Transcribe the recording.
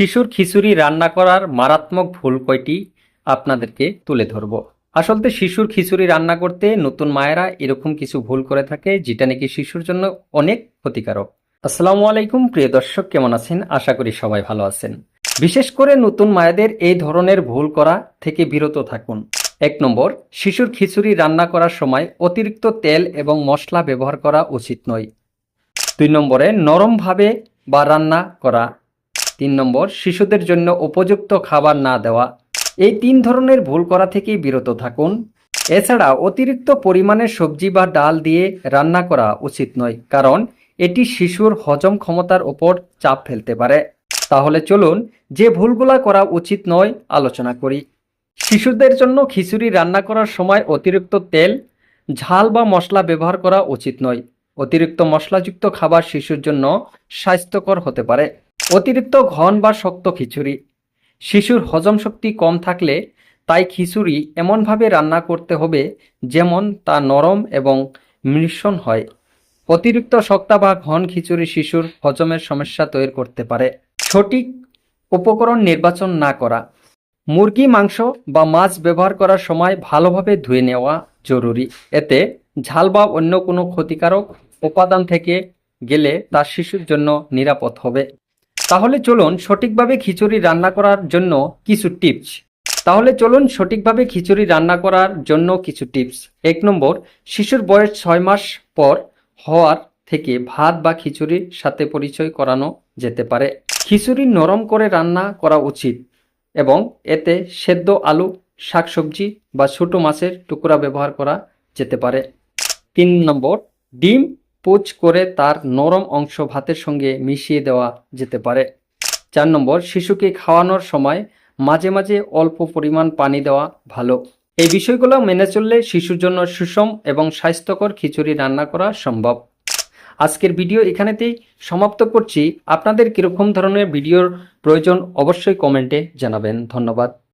শিশুর খিচুড়ি রান্না করার মারাত্মক ভুল কয়টি আপনাদেরকে তুলে ধরব। আসলতে শিশুর খিচুড়ি রান্না করতে নতুন মায়েরা এরকম কিছু ভুল করে থাকে, যেটা নাকি শিশুর জন্য অনেক ক্ষতিকারক। আসসালামু আলাইকুম, প্রিয় দর্শক, কেমন আছেন? আশা করি সবাই ভালো আছেন। বিশেষ করে নতুন মায়েদের এই ধরনের ভুল করা থেকে বিরত থাকুন। এক নম্বর, শিশুর খিচুড়ি রান্না করার সময় অতিরিক্ত তেল এবং মশলা ব্যবহার করা উচিত নয়। দুই নম্বরে, নরমভাবে বা রান্না করা। তিন নম্বর, শিশুদের জন্য উপযুক্ত খাবার না দেওয়া। এই তিন ধরনের ভুল করা থেকেই বিরত থাকুন। এছাড়া অতিরিক্ত পরিমাণে সবজি বা ডাল দিয়ে রান্না করা উচিত নয়, কারণ এটি শিশুর হজম ক্ষমতার উপর চাপ ফেলতে পারে। তাহলে চলুন যে ভুলগুলা করা উচিত নয়, আলোচনা করি। শিশুদের জন্য খিচুড়ি রান্না করার সময় অতিরিক্ত তেল, ঝাল বা মশলা ব্যবহার করা উচিত নয়। অতিরিক্ত মশলাযুক্ত খাবার শিশুর জন্য স্বাস্থ্যকর হতে পারে। অতিরিক্ত ঘন বা শক্ত খিচুড়ি। শিশুর হজম শক্তি কম থাকলে তাই খিচুড়ি এমনভাবে রান্না করতে হবে যেমন তা নরম এবং মিশ্রণ হয়। অতিরিক্ত শক্তা বা ঘন খিচুড়ি শিশুর হজমের সমস্যা তৈরি করতে পারে। সঠিক উপকরণ নির্বাচন না করা। মুরগি, মাংস বা মাছ ব্যবহার করার সময় ভালোভাবে ধুয়ে নেওয়া জরুরি। এতে ঝাল বা অন্য কোনো ক্ষতিকারক উপাদান থেকে গেলে তা শিশুর জন্য নিরাপদ হবে। তাহলে চলুন সঠিকভাবে খিচুড়ি রান্না করার জন্য কিছু টিপস। তাহলে চলুন সঠিকভাবে খিচুড়ি রান্না করার জন্য কিছু টিপস। এক নম্বর, শিশুর বয়স ছয় মাস পর হওয়ার থেকে ভাত বা খিচুড়ির সাথে পরিচয় করানো যেতে পারে। খিচুড়ি নরম করে রান্না করা উচিত এবং এতে সেদ্ধ আলু, শাকসবজি বা ছোটো মাছের টুকরা ব্যবহার করা যেতে পারে। তিন নম্বর, ডিম পোচ করে তার নরম অংশ ভাতের সঙ্গে মিশিয়ে দেওয়া যেতে পারে। চার নম্বর, শিশুকে খাওয়ানোর সময় মাঝে মাঝে অল্প পরিমাণ পানি দেওয়া ভালো। এই বিষয়গুলো মেনে চললে শিশুর জন্য সুষম এবং স্বাস্থ্যকর খিচুড়ি রান্না করা সম্ভব। আজকের ভিডিও এখানেতেই সমাপ্ত করছি। আপনাদের কীরকম ধরনের ভিডিওর প্রয়োজন অবশ্যই কমেন্টে জানাবেন। ধন্যবাদ।